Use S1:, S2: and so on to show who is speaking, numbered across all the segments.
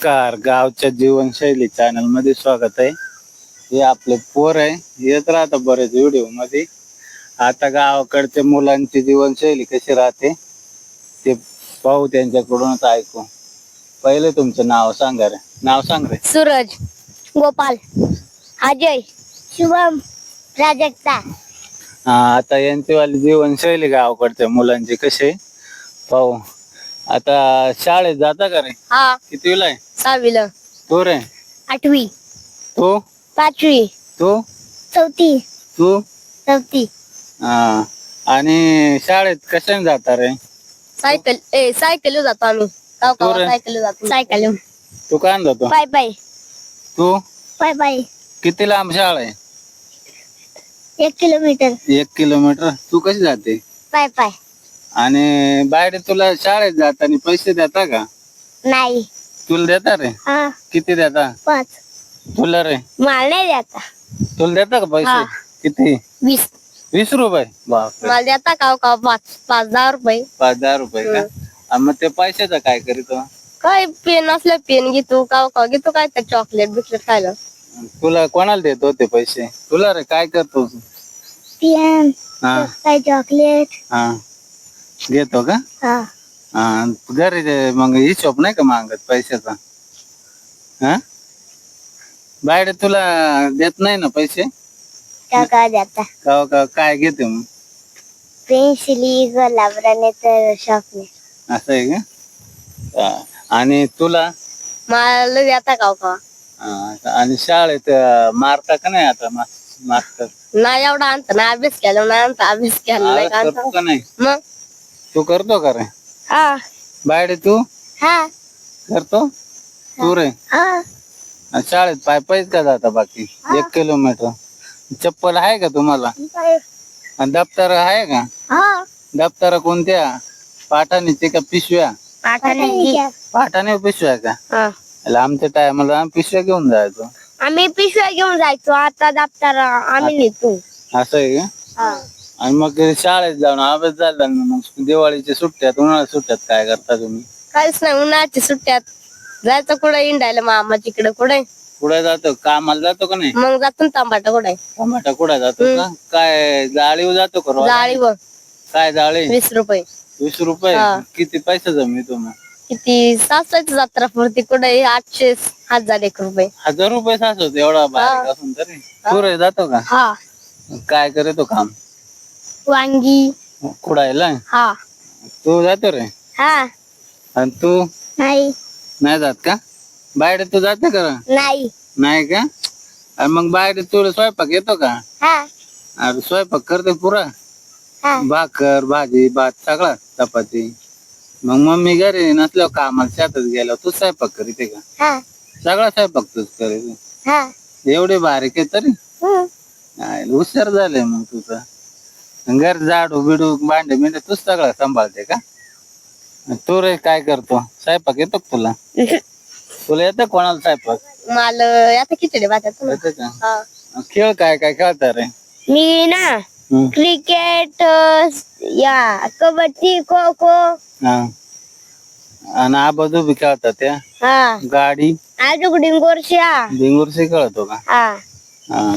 S1: Car गावच्या जीवनशैली चॅनलमध्ये स्वागत आहे. हे आपले पोर आहे. येत राहतात बरेच व्हिडिओमध्ये. आता गावाकडच्या मुलांची जीवनशैली कशी राहते ते पाहू त्यांच्याकडूनच ऐकू. पहिले तुमचं नाव सांगा रे. नाव सांग रे.
S2: सूरज गोपाल अजय शुभम प्राजक्ता
S1: हा आता यांची वाली जीवनशैली गावाकडच्या मुलांची कशी आहे? पाहू. आता शाळेत जाता का रे?
S2: हा.
S1: कितवीला आहे?
S2: सहावीला.
S1: तू रे?
S2: आठवी.
S1: तू?
S2: पाचवी.
S1: तू?
S2: चौथी.
S1: तू?
S2: चौथी.
S1: हा. आणि शाळेत कशाने जाता रे?
S2: सायकल ए सायकल जातो आम्ही. गाव. सायकल जातो. सायकल
S1: तू काय जातो?
S2: पाय पाय.
S1: तू?
S2: पाय पाय.
S1: किती लांब शाळा आहे?
S2: एक किलोमीटर.
S1: एक किलोमीटर. तू कशी जाते?
S2: पाय पाय.
S1: आणि बाहेर तुला शाळेत जाताना पैसे देता का?
S2: नाही.
S1: तुला देता रे?
S2: हा.
S1: किती देता?
S2: पाच.
S1: तुला रे?
S2: मला नाही द्याता
S1: तुला देता का पैसे?
S2: हा.
S1: किती?
S2: वीस.
S1: वीस रुपये? बापरे.
S2: मला देता का का? पाच. पाच दहा रुपये.
S1: पाच दहा रुपये का? आणि मग ते पैशाचं काय करीतो
S2: काय पेन असलं पेन घेतो का का? घेतो काय तर चॉकलेट बिकलेट खायला.
S1: तुला कोणाला देतो ते पैसे? तुला रे? काय करतो
S2: पेन.
S1: हा.
S2: काय चॉकलेट
S1: हा. घेतो का?
S2: हा.
S1: हा घरी ते मग हिशोब नाही का मागत पैशाचा? हा? बाहेर तुला देत नाही ना पैसे?
S2: का का
S1: का का काय घेते मग?
S2: पेन्सिली गुलाबराने तर
S1: असं आहे का? हा. आणि तुला?
S2: मला देता का का?
S1: हा, आणि शाळेत अं, मारता का नाही आता मा- मास्तर?
S2: नाही एवढा आणता ना अभ्यास केला नाही आणता अभ्यास केला नाही का
S1: आवाज
S2: आणता
S1: करतो का नाही?
S2: मग?
S1: तू करतो का रे?
S2: हा.
S1: बाहेर तू.
S2: हा.
S1: करतो? तू रे.
S2: हा.
S1: शाळेत पाय पायच का जाता बाकी? एक किलोमीटर चप्पल आहे का तुम्हाला? आणि दप्तर आहे का?
S2: हा.
S1: दप्तर कोणत्या? पाठाणीचे का पिशव्या? पाठाणे पिशव्या का?
S2: हा.
S1: आमच्या टायमाला पिशव्या घेऊन जायचो.
S2: आम्ही पिशव्या घेऊन जायचो आता दप्तर आम्ही नेतो.
S1: असं आहे का? आणि मग शाळेत जाऊन अभ्यास झाला ना मग दिवाळीच्या सुट्ट्यात उन्हाळ्यात सुट्ट्यात काय करता तुम्ही?
S2: काहीच नाही उन्हाळ्याच्या सुट्ट्यात. जायचं कुठे? इंडायला मामा तिकडे कुठे?
S1: कुठे जातो? कामाला जातो का नाही?
S2: मग जातो ना तांबाटा कुठे?
S1: टमाटा कुठे जातो का? काय जाळीवर जातो का रोज?
S2: जाळीवर.
S1: काय जाळी?
S2: वीस रुपये.
S1: वीस रुपये?
S2: हा.
S1: किती पैसे जमी तुम्ही
S2: किती? सासाची जत्रा पुरती कुठे? आठशे हजार एक रुपये.
S1: हजार रुपये साचवतो एवढा बारीक असून तरी? तू रे जातो का?
S2: हा.
S1: काय करतो काम?
S2: वांगी.
S1: कुडायला
S2: हा.
S1: तू जातो रे.
S2: हा.
S1: आणि तू?
S2: नाही.
S1: नाही जात का? बाहेर तू जाते का?
S2: नाही.
S1: नाही का? आणि मग बाहेर तुला स्वयंपाक येतो का?
S2: हा.
S1: अरे स्वयंपाक करते पुरा.
S2: हा.
S1: भाकर भाजी भात सगळा चपाती. मग मम्मी घरी नसल्यावर कामाला शेतात गेल्यावर तू स्वयंपाक करीते का?
S2: हा.
S1: सगळा स्वयंपाक तूच करीते.
S2: हा.
S1: एवढे बारीक आहे तरी.
S2: हम्म.
S1: हुशार झाले मग तुझं. घर झाडू बिडू भांडे बिंडे तूच सगळं सांभाळते का? तू रे काय करतो? स्वयंपाक येतो का तुला? तुला येतं कोणाला स्वयंपाक?
S2: मला आता खिचडी भातात
S1: येतं का. खेळ काय काय खेळता रे?
S2: मी ना
S1: हम्म.
S2: क्रिकेट या कबड्डी खो खो
S1: हा. आणि आबाजू बी खेळतात त्या?
S2: हा.
S1: गाडी?
S2: अजून डिंगोरशा
S1: बिंगुरशी खेळतो का?
S2: हा.
S1: हा.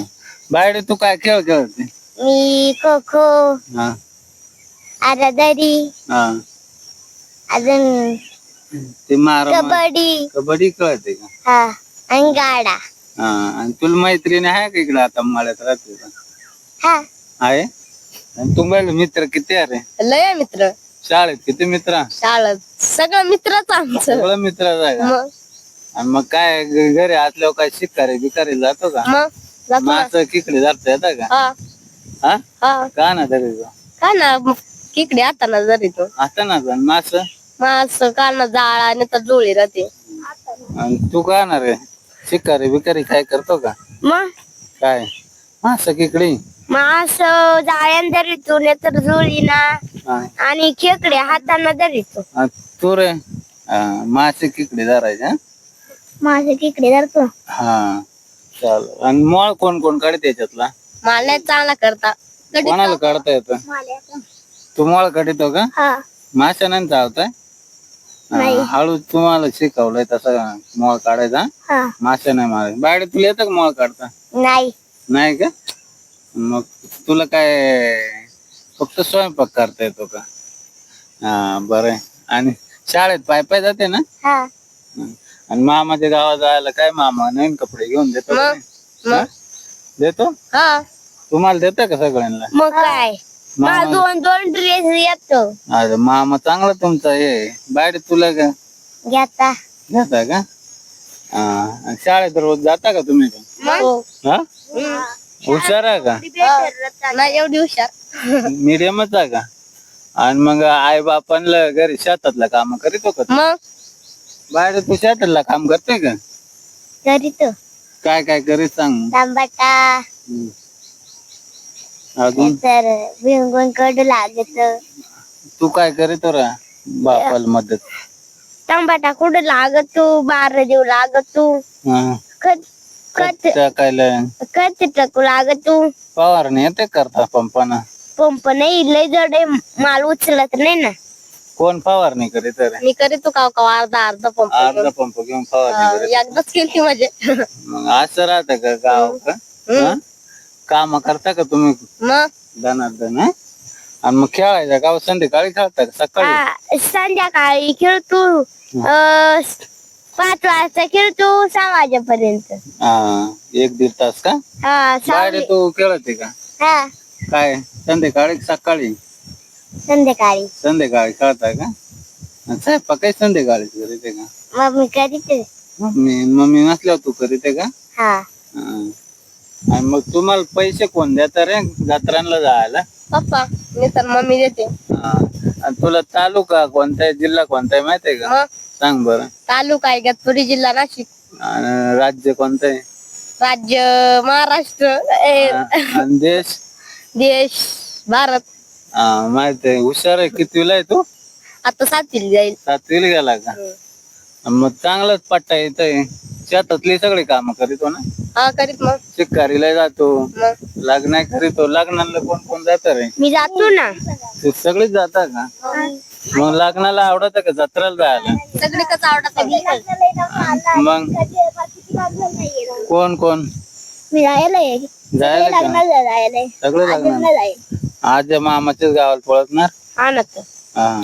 S1: बाहेर तू काय खेळ खेळते?
S2: मी खो खो
S1: हा.
S2: आरादरी
S1: हा.
S2: अजून
S1: ते मार
S2: कबड्डी.
S1: कबड्डी खेळते का?
S2: हा आणि गाडा
S1: हा आणि तुला मैत्रिणी आहे का इकडे आता मळ्यात राहते का
S2: हा.
S1: आहे? आणि तुम्हाला मित्र किती आहे रे?
S2: लय आहे मित्र.
S1: शाळेत किती मित्र?
S2: शाळेत. सगळं मित्रच आमचं.
S1: सगळं मित्र आहे का?
S2: मग?
S1: आणि मग काय घ- घरी असल्यावर काय शिकारी बिकारी जातो का?
S2: मग? जातो ना.
S1: मास किकडे जाता येतं का?
S2: हा.
S1: हा?
S2: हा.
S1: का ना तरी
S2: का ना किकडे आता ना जरी तो.
S1: आता ना मास?
S2: मास का ना जाळ आणि तर जुळी राहते.
S1: आणि तू का ना रे? शिकारी बिकारी काय करतो का?
S2: मग
S1: काय? मास किकडी?
S2: मास जाळ्यान धरितो नाही तर जुळी ना.
S1: हा.
S2: आणि खेकडे हाताना धरितो
S1: आणि तू रे? मासे किकडे धरायचे हा?
S2: माझे तिकडे धरतो.
S1: हा चाल आणि मळ कोण कोण काढते याच्यातला
S2: मला नाही चांगला करता.
S1: कोणाला काढता येतं? तू मळ काढतो का?
S2: हा.
S1: माशा नाही हा, हळू तुम्हाला शिकवलंय तसं मोळ काढायचा.
S2: हा.
S1: मासे नाही मारायचे बाहेर तुला येतं का मोळ काढता?
S2: नाही.
S1: नाही का? मग तुला काय फक्त स्वयंपाक करता येतो का? हा बरं आहे. आणि शाळेत पाय पाय जाते ना?
S2: हा.
S1: आणि मामाच्या गावात जायला काय मामा? नवीन कपडे घेऊन देतो का नाही? हा? देतो?
S2: हा.
S1: तुम्हाला देतं का सगळ्यांना?
S2: मग काय?
S1: मामा
S2: दोन दोन ड्रेस येतो.
S1: अरे मामा चांगला तुमचा हे. बाहेर तुला का?
S2: घेता.
S1: घेता का? हा. आणि शाळेत रोज जाता का तुम्ही पण? हा? हुशार आहे का?
S2: नाही एवढी हुशार.
S1: मीडियमच आहे का? आणि मग आई बापांना घरी शेतातलं काम करीतो का तू?
S2: मग?
S1: बाहेर तू शेतातलं काम करते का?
S2: करीत.
S1: काय काय करीत सांग? हं. अजून?
S2: तर भिंगून कडू लागत.
S1: तू काय करीतो रा बापाला मदत.
S2: टमाटा कुठं लागत? तू बारा देऊ लागत. तू
S1: हा.
S2: खत खत
S1: टाकायला.
S2: खत टाकू लागत. तू
S1: फवारणी येते करता पंपाना?
S2: पंप नाही लय जड आहे, माल उचलत नाही ना.
S1: कोण फवारणी करीत रे?
S2: मी करीतो का का अर्धा अर्धा पंप
S1: अर्धा पंप घेऊन फवारणी करीत.
S2: एकदाच केली म्हणजे
S1: मग असं राहतं का गाव का काम करता का तुम्ही?
S2: मग?
S1: दनार्दन हा? आणि मग खेळायचं गाव संध्याकाळी खेळता का? सकाळी?
S2: हा, संध्याकाळी खेळतो अं, पाच वाजता खेळतो सहा वाजेपर्यंत.
S1: हा एक दीड तास का?
S2: हा सहा
S1: बाहेर तू खेळते का?
S2: हा.
S1: काय? संध्याकाळी का सकाळी?
S2: संध्याकाळी.
S1: संध्याकाळी खेळता का? आणि स्वयंपाक काही संध्याकाळी करीते का?
S2: मग मी करीते
S1: मम्मी मम्मी नसल्यावर तू करीते का?
S2: हा.
S1: आणि मग तुम्हाला पैसे कोण देता रे जत्रांना जायला?
S2: पप्पा मी तर मम्मी देते.
S1: हा. आणि तुला तालुका कोणता आहे, जिल्हा कोणता आहे माहिती आहे का?
S2: मग?
S1: सांग बरं.
S2: तालुका आहे गतपुरी जिल्हा नाशिक.
S1: आणि राज्य कोणतं आहे?
S2: राज्य महाराष्ट्र ए,
S1: हा. आणि देश?
S2: देश भारत.
S1: हा माहिती आहे. हुशार आहे. कितवीला आहे तू?
S2: आता सातवीला जाईल.
S1: सातवीला गेला का? मग चांगलाच पट्टा येत शेतातली सगळी काम करीतो ना?
S2: हा करीत मग.
S1: शिकारीला जातो.
S2: मग.
S1: लग्न करीतो लग्नाला कोण कोण जात रे?
S2: मी जातो ना.
S1: ते सगळेच जाता का मग लग्नाला आवडत का जत्रेला जायला?
S2: सगळे कसं आवडत
S1: मग? कोण कोण?
S2: मी जायला
S1: जायला का?
S2: लग्नाला जायला
S1: सगळे लग्न आज मामाच्याच गावाला पळतणार?
S2: हा ना तर.
S1: हा.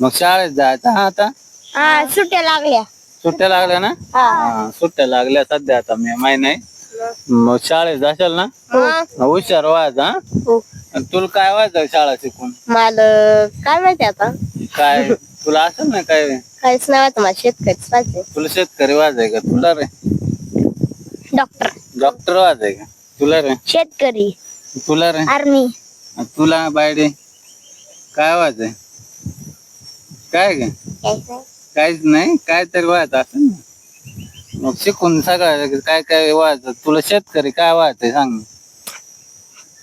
S1: मग शाळेत जायचं हा आता?
S2: हा सुट्ट्या लागल्या.
S1: सुट्ट्या लागल्या ना? हा. सुट्ट्या लागल्या सध्या आता मी माही नाही मग शाळेत जाशाल ना?
S2: मग
S1: हुशार व्हायचा हा?
S2: हो.
S1: आणि तुला काय व्हायचं शाळा शिकून?
S2: मला काय माहिती आता?
S1: काय तुला असेल ना काय?
S2: काहीच नाही माहिती मला शेतकरीच पाहिजे.
S1: तुला शेतकरी व्हायचंय का? तुला रे.
S2: डॉक्टर.
S1: डॉक्टर व्हायचंय का? तुला रे.
S2: शेतकरी.
S1: तुला रे.
S2: आर्मी.
S1: आणि तुला बायडे. काय व्हायचंय काय ग? काहीच नाही काय तरी व्हायचं असेल ना. मग शिकून सगळं काय काय व्हायचं तुला शेतकरी काय व्हायचंय सांग.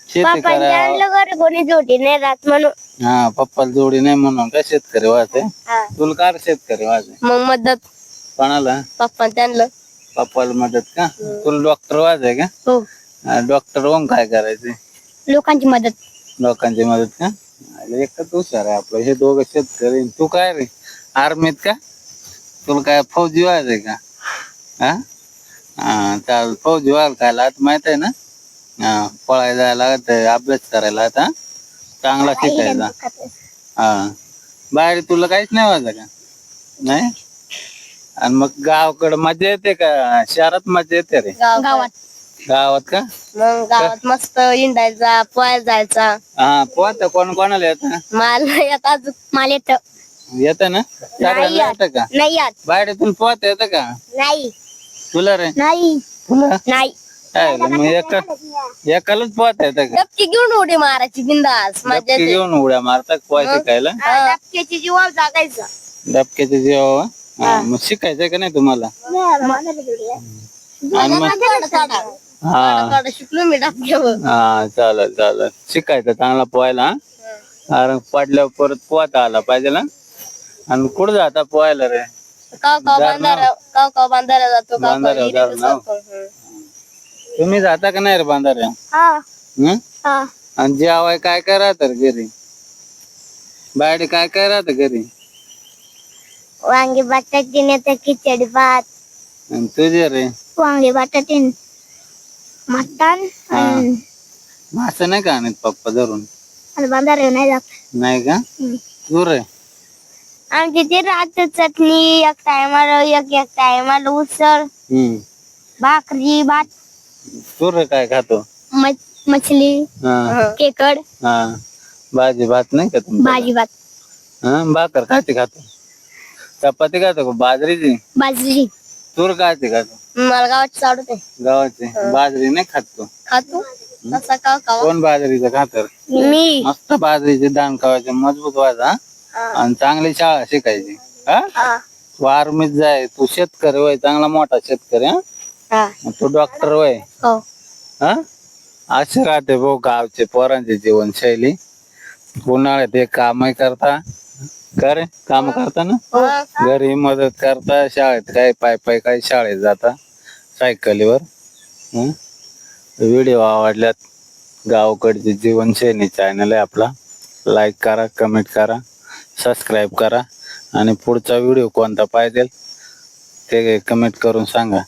S1: शेती करा.
S2: आणलं घरी कोणी जोडी नाही राहत म्हणून.
S1: हा पप्पाला जोडी नाही म्हणून काय शेतकरी
S2: हा.
S1: तुला काय शेतकरी व्हायचंय
S2: मग मदत.
S1: कोणाला?
S2: पप्पा त्यांना
S1: पप्पाला मदत का? तुला डॉक्टर व्हायचंय का?
S2: हो.
S1: डॉक्टर होऊन काय करायचंय
S2: लोकांची मदत.
S1: लोकांची मदत का? अरे एकच हुशार आहे आपलं. हे दोघं शेतकरी. तू काय रे? आर्मीत का? तुला काय फौजी व्हायचंय का? हा? हा चाल फौजी व्हायला काय आता माहीत आहे ना? हा पळायला जायला लागत अभ्यास करायला आता चांगला शिकायचा हा. बाहेर तुला काहीच नाही व्हायचं का? नाही? आणि मग गावाकडं मजा येते का? शहरात मजा येते रे.
S2: गावात.
S1: गावात का?
S2: मग गावात मस्त इंडायचा पोहायला जायचा.
S1: हा पोहता कोण कोणाला येतं?
S2: मला येत अजून मला येत.
S1: येतं ना? सगळ्यांना येतं. का?
S2: नाही येत.
S1: बाहेरून पोहता येतं का?
S2: नाही.
S1: तुला रे.
S2: नाही.
S1: तुला
S2: नाही.
S1: काय रे, मग एका एकालाच पोहता येतं का?
S2: डबकी घेऊन उडी मारायची बिंदास मजा
S1: डबके घेऊन उड्या मारतात पोहाय शिकायला
S2: डबक्याची जीवावर जागायचं.
S1: डबक्याचे जेव्हा हा, मग शिकायचंय का नाही तुम्हाला? आणि मग हा.
S2: शिकलो मी डबक्यावर.
S1: हा चालेल चालेल. शिकायचं चांगला पोहायला हा? कारण पडल्यावर परत पोहता आला पाहिजे ना? आणि कुठं जाता पोहायला रे?
S2: काव काव बांधारा काव काव बांधारा जातो काव काव
S1: बांधाऱ्यावर
S2: विहिरीत
S1: जातो.
S2: जातो. हम्म.
S1: तुम्ही जाता का नाही रे बांधाऱ्या
S2: हा.
S1: हं?
S2: हा.
S1: आणि जेवाय काय काय राहतं रे घरी? बाहेर काय काय राहतं घरी?
S2: वांगी बटाटे नाही तर खिचडी भात.
S1: आणि तुझे रे?
S2: वांगी बटाटे मटण
S1: हा. मासे नाही का आणत पप्पा धरून?
S2: आणि बांधारे नाही जात.
S1: नाही का? तू रे?
S2: आमची ते रात चटणी एक टायमाला एक एक टायमाला उसळ
S1: हम्म।
S2: भाकरी भात
S1: तू रे काय खातो?
S2: मच- मछली
S1: हा.
S2: केकड
S1: हा. भाजी भात नाही का तुमच्या
S2: भाजी भात.
S1: हा भाकर खाते खातो चपाती खातो का? बाजरीची?
S2: बाजरी.
S1: तूर खाते खातो
S2: मला गावात आवडते
S1: गव्हाची बाजरी नाही खात तू?
S2: खातो. कसा का खावा?
S1: कोण बाजरीचं खातर
S2: मी.
S1: मस्त बाजरीचे दान खावायचे मज़बूत व्हायचा
S2: हा.
S1: आणि चांगली शाळा शिकायची. हा? जाय तू शेतकरी वय चांगला मोठा शेतकरी हा?
S2: हा.
S1: तू डॉक्टर वय
S2: हो.
S1: हा? असे राहते भाऊ गावचे पोरांची जीवनशैली. उन्हाळ्यात एक कामही करता. करे काम करता ना?
S2: हो.
S1: घरी मदत करता. शाळेत काय पाय पाय काय शाळेत जाता. सायकलीवर? व्हिडिओ आवडल्यात. गावाकडची जीवनशैली चॅनल आहे आपला. लाईक करा कमेंट करा. सबस्क्राईब करा. आणि पुढचा व्हिडिओ कोणता पाहिजे ते कमेंट करून सांगा.